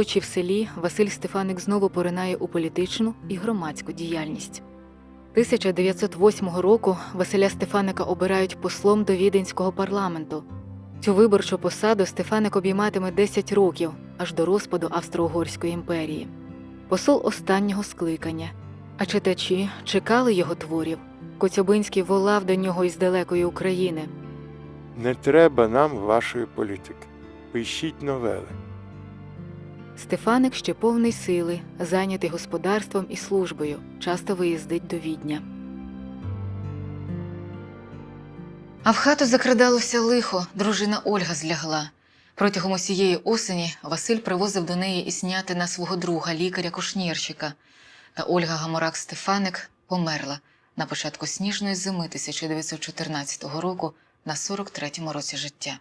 Очі в селі Василь Стефаник знову поринає у політичну і громадську діяльність. 1908 року Василя Стефаника обирають послом до віденського парламенту. Цю виборчу посаду Стефаник обійматиме 10 років аж до розпаду Австро-Угорської імперії. Посол останнього скликання. А читачі чекали його творів. Коцюбинський волав до нього із далекої України. Не треба нам вашої політики. Пишіть новели. Стефаник ще повний сили, зайнятий господарством і службою, часто виїздить до відня. А в хату закрадалося лихо, дружина Ольга злягла. Протягом усієї осені Василь привозив до неї і сняти на свого друга, лікаря-кушнірщика. Та Ольга Гаморак Стефаник померла на початку сніжної зими 1914 року на 43-му році життя.